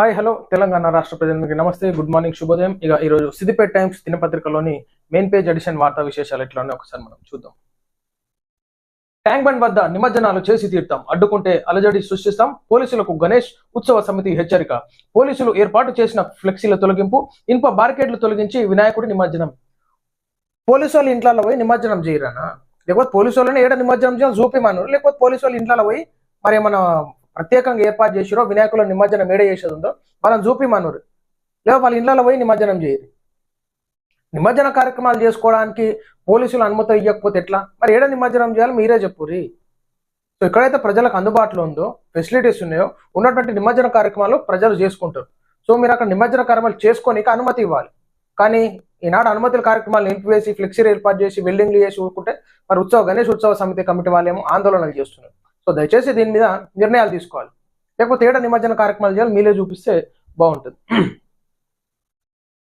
Hi hello Telangana రాష్ట్ర ప్రజలకు నమస్తే. గుడ్ మార్నింగ్ శుభోదయం. ఇక ఈరోజు సిద్దిపేట టైమ్స్ దినపత్రికలోని మెయిన్ పేజ్ ఎడిషన్ వార్తా విశేషాలు ఎట్లా ఒకసారి మనం చూద్దాం. ట్యాంక్ బండ్ వద్ద నిమజ్జనాలు చేసి తీరుతాం. అడ్డుకుంటే అలజడి సృష్టిస్తాం. పోలీసులకు గణేష్ ఉత్సవ సమితి హెచ్చరిక. పోలీసులు ఏర్పాటు చేసిన ఫ్లెక్సీల తొలగింపు ఇనుప బార్కెట్లు తొలగించి వినాయకుడి నిమజ్జనం. పోలీసు వాళ్ళ ఇంట్లో పోయి నిమజ్జనం చేయరానా? లేకపోతే పోలీసు వాళ్ళని ఏడ నిమజ్జనం చేయాలి? చూపిమాను లేకపోతే పోలీసు వాళ్ళ ఇంట్లో పోయి మరి ఏమైనా ప్రత్యేకంగా ఏర్పాటు చేసిరో వినాయకుల నిమజ్జనం ఏడ చేసేది ఉందో వాళ్ళని చూపిమనురు లేదా వాళ్ళ ఇళ్ళలో పోయి నిమజ్జనం చేయరు నిమజ్జన కార్యక్రమాలు చేసుకోవడానికి పోలీసులు అనుమతి ఇవ్వకపోతే ఎట్లా? మరి ఏడ నిమజ్జనం చేయాలి మీరే చెప్పుర్రి. సో ఎక్కడైతే ప్రజలకు అందుబాటులో ఉందో ఫెసిలిటీస్ ఉన్నాయో ఉన్నటువంటి నిమజ్జన కార్యక్రమాలు ప్రజలు చేసుకుంటారు. సో మీరు అక్కడ నిమజ్జన కార్యక్రమాలు చేసుకోనికి అనుమతి ఇవ్వాలి. కానీ ఈనాడు అనుమతుల కార్యక్రమాలు నిలిపివేసి ఫ్లెక్సీలు ఏర్పాటు చేసి వెల్డింగ్లు చేసి ఊరుకుంటే మరి ఉత్సవ గణేష్ ఉత్సవ సమితి కమిటీ వాళ్ళేమో ఆందోళనలు చేస్తున్నారు. సో దయచేసి దీని మీద నిర్ణయాలు తీసుకోవాలి. లేకపోతే ఏడ నిమజ్జన కార్యక్రమాలు చేయాలి మీరే చూపిస్తే బాగుంటుంది.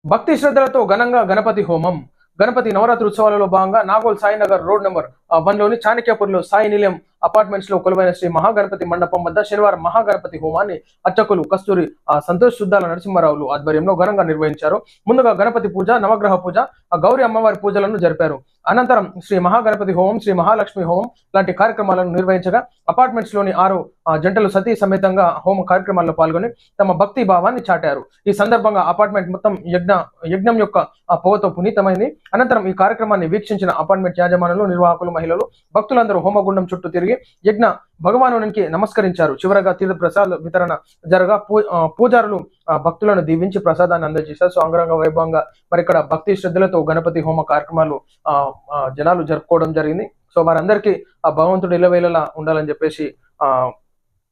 భక్తి శ్రద్ధలతో ఘనంగా గణపతి హోమం గణపతి నవరాత్రి ఉత్సవాలలో భాగంగా నాగోల్ సాయినగర్ రోడ్ నెంబర్ వన్లోని చాణక్యపూర్లో సాయి నిలయం అపార్ట్మెంట్స్లో కొలువైన శ్రీ మహాగణపతి మండపం వద్ద శనివారం మహాగణపతి హోమాన్ని అర్చకులు కస్తూరి ఆ, సంతోష్ శుద్ధాల నరసింహారావులు ఆధ్వర్యంలో ఘనంగా నిర్వహించారు. ముందుగా గణపతి పూజ నవగ్రహ పూజ ఆ అమ్మవారి పూజలను జరిపారు. అనంతరం శ్రీ మహాగణపతి హోమం శ్రీ మహాలక్ష్మి హోమం లాంటి కార్యక్రమాలను నిర్వహించగా అపార్ట్మెంట్స్లోని ఆరు ఆ, జంటలు సతీ సమేతంగా హోమ కార్యక్రమాల్లో పాల్గొని తమ భక్తి భావాన్ని చాటారు. ఈ సందర్భంగా అపార్ట్మెంట్ మొత్తం యజ్ఞ యజ్ఞం యొక్క పోవతో పొగతో పునీతమైంది. అనంతరం ఈ కార్యక్రమాన్ని వీక్షించిన అపార్ట్మెంట్ యాజమానులు నిర్వాహకులు మహిళలు భక్తులందరూ హోమగుండం చుట్టూ తిరిగి యజ్ఞ భగవానునికి నమస్కరించారు. చివరగా తీర్థ ప్రసాద వితరణ జరగా పూజారులు భక్తులను దీవించి ప్రసాదాన్ని అందజేశారు. సో అంగరంగ వైభవంగా మరి ఇక్కడ భక్తి శ్రద్ధలతో గణపతి హోమ కార్యక్రమాలు ఆ, జనాలు జరుపుకోవడం జరిగింది. సో వారందరికీ ఆ భగవంతుడు ఇలవేళలా ఉండాలని చెప్పేసి ఆ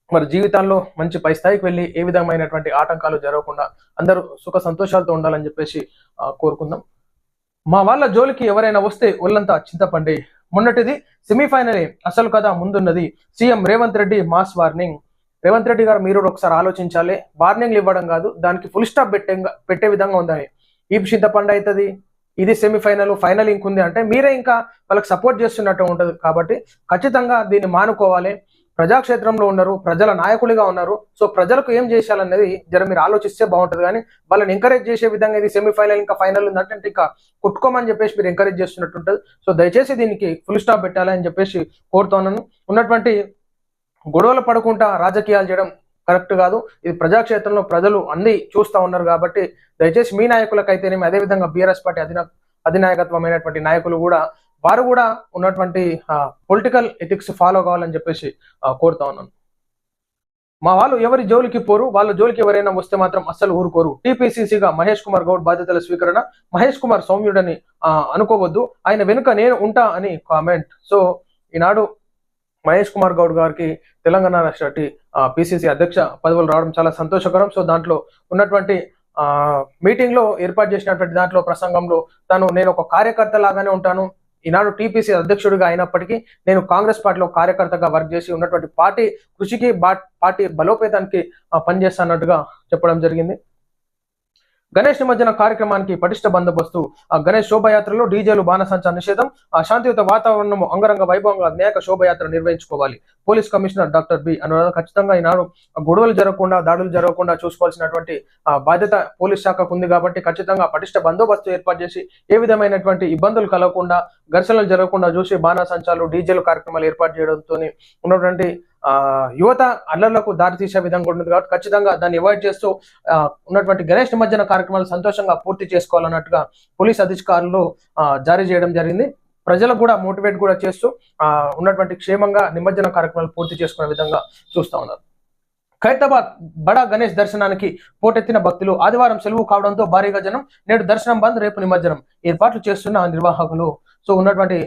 మరి జీవితాల్లో మంచి పై స్థాయికి వెళ్ళి ఏ విధమైనటువంటి ఆటంకాలు జరగకుండా అందరూ సుఖ సంతోషాలతో ఉండాలని చెప్పేసి కోరుకుందాం. మా వాళ్ళ జోలికి ఎవరైనా వస్తే ఒళ్ళంతా చింతపండి మొన్నటిది సెమీఫైనలే. అసలు కథ ముందున్నది. CM Revanth Reddy mass warning. Revanth Reddy garu మీరు కూడా ఒకసారి ఆలోచించాలి. వార్నింగ్లు ఇవ్వడం కాదు దానికి ఫుల్ స్టాప్ పెట్టే పెట్టే విధంగా ఉందని ఈ చింతపండు అవుతుంది ఇది సెమీఫైనల్ ఫైనల్ ఇంకుంది అంటే మీరే ఇంకా వాళ్ళకి సపోర్ట్ చేస్తున్నట్టు ఉంటుంది. కాబట్టి ఖచ్చితంగా దీన్ని మానుకోవాలి. ప్రజాక్షేత్రంలో ఉన్నారు ప్రజల నాయకులుగా ఉన్నారు. సో ప్రజలకు ఏం చేయాలనేది జర మీరు ఆలోచిస్తే బాగుంటుంది. కానీ వాళ్ళని ఎంకరేజ్ చేసే విధంగా ఇది సెమీఫైనల్ ఇంకా ఫైనల్ ఉందంటే ఇంకా కొట్టుకోమని చెప్పేసి మీరు ఎంకరేజ్ చేస్తున్నట్టు ఉంటుంది. సో దయచేసి దీనికి ఫుల్ స్టాప్ పెట్టాలని చెప్పేసి కోరుతున్నాను ఉన్నటువంటి గొడవలు పడకుండా రాజకీయాలు చేయడం కరెక్ట్ కాదు. ఇది ప్రజాక్షేత్రంలో ప్రజలు అన్ని చూస్తా ఉన్నారు కాబట్టి దయచేసి మీ నాయకులకైతేనేమి అదేవిధంగా బీఆర్ఎస్ పార్టీ అధినా అధినాయకత్వమైనటువంటి నాయకులు కూడా వారు కూడా ఉన్నటువంటి పొలిటికల్ ఎథిక్స్ ఫాలో కావాలని చెప్పేసి కోరుతా ఉన్నాను. మా వాళ్ళు ఎవరి జోలికి పోరు వాళ్ళ జోలికి ఎవరైనా వస్తే మాత్రం అస్సలు ఊరుకోరు. టీపీసీసీగా మహేష్ కుమార్ గౌడ్ బాధ్యతల స్వీకరణ మహేష్ కుమార్ సౌమ్యుడని అనుకోవద్దు. ఆయన వెనుక నేను ఉంటా అని కామెంట్ సో ఈనాడు మహేష్ కుమార్ గౌడ్ గారికి తెలంగాణ రాష్ట్ర పిసిసి అధ్యక్ష పదవులు రావడం చాలా సంతోషకరం. సో దాంట్లో ఉన్నటువంటి ఆ మీటింగ్లో ఏర్పాటు చేసినటువంటి దాంట్లో ప్రసంగంలో తను నేను ఒక కార్యకర్త లాగానే ఉంటాను. ఈనాడు టీపీసీ అధ్యక్షుడిగా అయినప్పటికీ నేను కాంగ్రెస్ పార్టీలో కార్యకర్తగా వర్క్ చేసి ఉన్నటువంటి పార్టీ కృషికి బా- పార్టీ బలోపేతానికి పనిచేస్తానట్టుగా చెప్పడం జరిగింది. గణేష్ నిమజ్జన కార్యక్రమానికి పటిష్ట బందోబస్తు. ఆ గణేష్ శోభయాత్రలో డీజేలు బాణసంచా నిషేధం ఆ శాంతియుత వాతావరణము అంగరంగ వైభవంగా వినాయక శోభయాత్ర నిర్వహించుకోవాలి. Police commissioner doctor B Anuradha ఖచ్చితంగా ఈనాడు గొడవలు జరగకుండా దాడులు జరగకుండా చూసుకోవాల్సినటువంటి ఆ బాధ్యత పోలీస్ శాఖకు ఉంది కాబట్టి ఖచ్చితంగా పటిష్ట బందోబస్తు ఏర్పాటు చేసి ఏ విధమైనటువంటి ఇబ్బందులు కలగకుండా ఘర్షణలు జరగకుండా చూసి బాణసంచాలు డీజేలు కార్యక్రమాలు ఏర్పాటు చేయడంతో ఉన్నటువంటి యువత అల్లర్లకు దారి తీసే విధంగా ఉంటుంది కాబట్టి ఖచ్చితంగా దాన్ని అవాయిడ్ చేస్తూ ఉన్నటువంటి గణేష్ నిమజ్జన కార్యక్రమాలు సంతోషంగా పూర్తి చేసుకోవాలన్నట్టుగా పోలీస్ అధికారులు జారీ చేయడం జరిగింది. ప్రజలకు కూడా మోటివేట్ కూడా చేస్తూ ఆ, ఉన్నటువంటి క్షేమంగా నిమజ్జన కార్యక్రమాలు పూర్తి చేసుకునే విధంగా చూస్తా ఉన్నారు. ఖైరతాబాద్ బడా గణేష్ దర్శనానికి పోటెత్తిన భక్తులు ఆదివారం సెలవు కావడంతో భారీగా జనం నేడు దర్శనం బంద్ రేపు నిమజ్జనం. ఏర్పాట్లు చేస్తున్న నిర్వాహకులు. సో ఉన్నటువంటి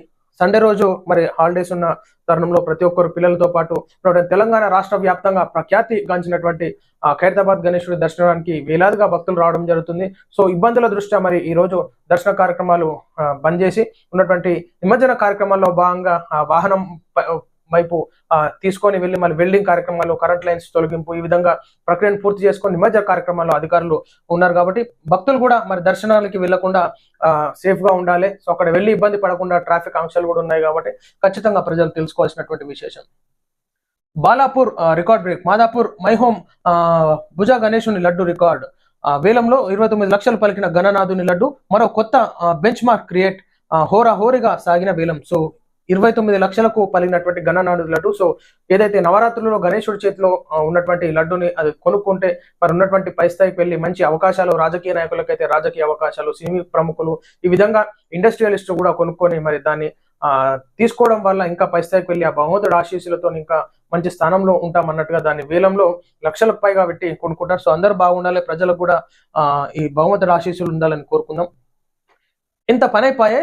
సండే రోజు మరి హాలిడేస్ ఉన్న తరుణంలో ప్రతి ఒక్కరు పిల్లలతో పాటు తెలంగాణ రాష్ట్ర వ్యాప్తంగా ప్రఖ్యాతి గాంచినటువంటి ఖైరతాబాద్ గణేశుడి దర్శనానికి వేలాదిగా భక్తులు రావడం జరుగుతుంది. సో ఇబ్బందుల దృష్ట్యా మరి ఈ రోజు దర్శన కార్యక్రమాలు బంద్ చేసి ఉన్నటువంటి నిమజ్జన కార్యక్రమాల్లో భాగంగా వాహనం వైపు తీసుకొని వెళ్ళి మళ్ళీ వెల్డింగ్ కార్యక్రమాలు కరెంట్ లైన్స్ తొలగింపు ఈ విధంగా ప్రక్రియను పూర్తి చేసుకొని నిమజ్జన కార్యక్రమాల్లో అధికారులు ఉన్నారు కాబట్టి భక్తులు కూడా మరి దర్శనాలకి వెళ్ళకుండా సేఫ్గా ఉండాలి. సో అక్కడ వెళ్ళి ఇబ్బంది పడకుండా ట్రాఫిక్ ఆంక్షలు కూడా ఉన్నాయి కాబట్టి ఖచ్చితంగా ప్రజలు తెలుసుకోవాల్సినటువంటి విశేషం. Balapur record break Madhapur My Home ఆ, భుజా గణేశుని లడ్డు రికార్డ్. ఆ, వేలంలో ఇరవై తొమ్మిది లక్షలు పలికిన గణనాథుని లడ్డు మరో కొత్త బెంచ్ మార్క్ క్రియేట్ హోరా హోరిగా సాగిన వేలం. సో ఇరవై తొమ్మిది లక్షలకు పలిగినటువంటి గణనాథుని లడ్డు. సో ఏదైతే నవరాత్రులలో గణేశుడి చేతిలో ఉన్నటువంటి లడ్డుని అది కొనుక్కుంటే మరి ఉన్నటువంటి పై స్థాయికి వెళ్ళి మంచి అవకాశాలు రాజకీయ నాయకులకైతే రాజకీయ అవకాశాలు సినీ ప్రముఖులు ఈ విధంగా ఇండస్ట్రియలిస్ట్ కూడా కొనుక్కొని మరి దాన్ని ఆ తీసుకోవడం వల్ల ఇంకా పై స్థాయికి వెళ్ళి ఆ భగవంతుడు ఆశీస్సులతో ఇంకా మంచి స్థానంలో ఉంటాం అన్నట్టుగా దాన్ని వేలంలో లక్షలకు పైగా పెట్టి కొనుక్కుంటారు. సో అందరూ బాగుండాలి ప్రజలకు కూడా ఆ ఈ భగవంతుడు ఆశీస్సులు ఉండాలని కోరుకుందాం. ఇంత పని అయిపోయే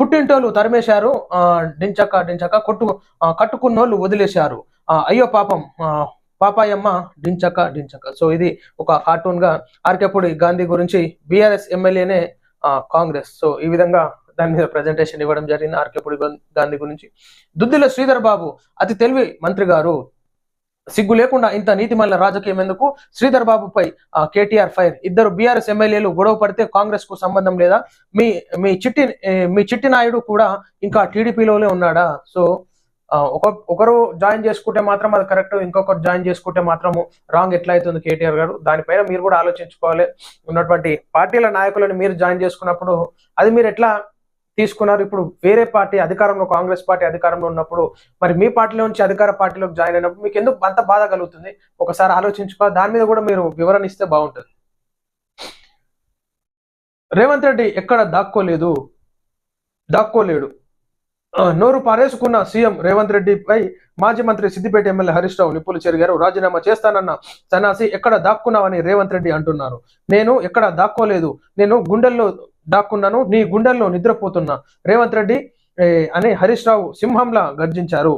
పుట్టింటోళ్ళు తరిమేశారు. ఆ డించక డించక కొట్టు కట్టుకున్నోళ్ళు వదిలేశారు. ఆ, అయ్యో పాపం ఆ, పాపాయమ్మ డించక డించక. సో ఇది ఒక కార్టూన్గా ఆర్కేపూడి గాంధీ గురించి బీఆర్ఎస్ ఎమ్మెల్యేనే కాంగ్రెస్. సో ఈ విధంగా దాని మీద ప్రజెంటేషన్ ఇవ్వడం జరిగింది ఆర్కేపూడి గాంధీ గురించి. దుద్దిల శ్రీధర్ బాబు అతి తెలివి మంత్రి గారు సిగ్గు లేకుండా ఇంత నీతిమల్ల రాజకీయం ఎందుకు శ్రీధర్ బాబుపై కేటీఆర్ ఫైర్. ఇద్దరు బీఆర్ఎస్ ఎమ్మెల్యేలు గొడవ పడితే కాంగ్రెస్కు సంబంధం లేదా? మీ మీ చిట్టి మీ చిట్టి నాయుడు కూడా ఇంకా టీడీపీలోనే ఉన్నాడా? సో ఒక ఒకరు జాయిన్ చేసుకుంటే మాత్రం అది కరెక్ట్ ఇంకొకరు జాయిన్ చేసుకుంటే మాత్రము రాంగ్ ఎట్లా అవుతుంది కేటీఆర్ గారు? దానిపైన మీరు కూడా ఆలోచించుకోవాలి. ఉన్నటువంటి పార్టీల నాయకులను మీరు జాయిన్ చేసుకున్నప్పుడు అది మీరు ఎట్లా తీసుకున్నారు. ఇప్పుడు వేరే పార్టీ అధికారంలో కాంగ్రెస్ పార్టీ అధికారంలో ఉన్నప్పుడు మరి మీ పార్టీలో నుంచి అధికార పార్టీలోకి జాయిన్ అయినప్పుడు మీకు ఎందుకు అంత బాధ కలుగుతుంది? ఒకసారి ఆలోచించుకో. దాని మీద కూడా మీరు వివరణ ఇస్తే బాగుంటుంది. రేవంత్ రెడ్డి ఎక్కడ దాక్కోలేదు? దాక్కోలేడు. నోరు పారేసుకున్న సీఎం రేవంత్ రెడ్డిపై మాజీ మంత్రి సిద్దిపేట ఎమ్మెల్యే హరీష్ రావు నిప్పులు చెరిగారు. రాజీనామా చేస్తానన్న సన్నాసి ఎక్కడ దాక్కున్నావని రేవంత్ రెడ్డి అంటున్నారు. నేను ఎక్కడ దాక్కోలేదు. నేను గుండెల్లో దాక్కున్నాను నీ గుండెల్లో నిద్రపోతున్నా. రేవంత్ రెడ్డి అని హరీష్ రావు సింహంలా గర్జించారు.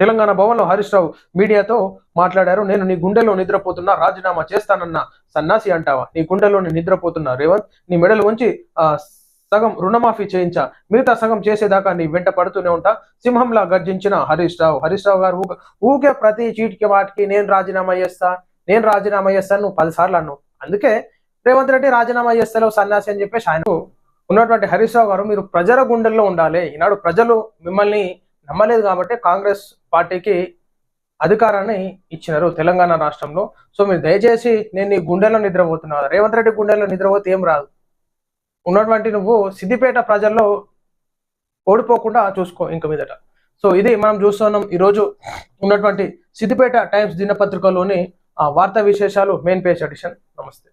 తెలంగాణ భవన్లో హరీష్ రావు మీడియాతో మాట్లాడారు. నేను నీ గుండెల్లో నిద్రపోతున్నా రాజీనామా చేస్తానన్న. సన్నాసి అంటావా? నీ గుండెలోని నిద్రపోతున్నా రేవంత్. నీ మెడలు ఉంచి ఆ సగం రుణమాఫీ చేయించా. మిగతా సగం చేసేదాకా నీ వెంట పడుతూనే ఉంటా. సింహంలా గర్జించిన హరీష్ రావు. హరీష్ రావు గారు ఊకే ప్రతి చీటికి వాటికి నేను రాజీనామా చేస్తా నేను రాజీనామా చేస్తాను నువ్వు పదిసార్లు అన్నావు. అందుకే రేవంత్ రెడ్డి రాజీనామా చేస్తలేవు సన్యాసి అని చెప్పేసి ఆయన ఉన్నటువంటి హరీష్ రావు గారు మీరు ప్రజల గుండెల్లో ఉండాలి. ఈనాడు ప్రజలు మిమ్మల్ని నమ్మలేదు కాబట్టి కాంగ్రెస్ పార్టీకి అధికారాన్ని ఇచ్చినారు తెలంగాణ రాష్ట్రంలో. సో మీరు దయచేసి నేను నీ గుండెల్లో నిద్రపోతున్నాను రేవంత్ రెడ్డి గుండెల్లో నిద్రపోతే ఏం రాదు. ఉన్నటువంటి నువ్వు సిద్దిపేట ప్రజల్లో ఓడిపోకుండా చూసుకో ఇంక మీదట. సో ఇది మనం చూస్తున్నాం ఈరోజు ఉన్నటువంటి సిద్దిపేట టైమ్స్ దినపత్రికలోని ఆ వార్తా విశేషాలు మెయిన్ పేజ్ ఎడిషన్. నమస్తే.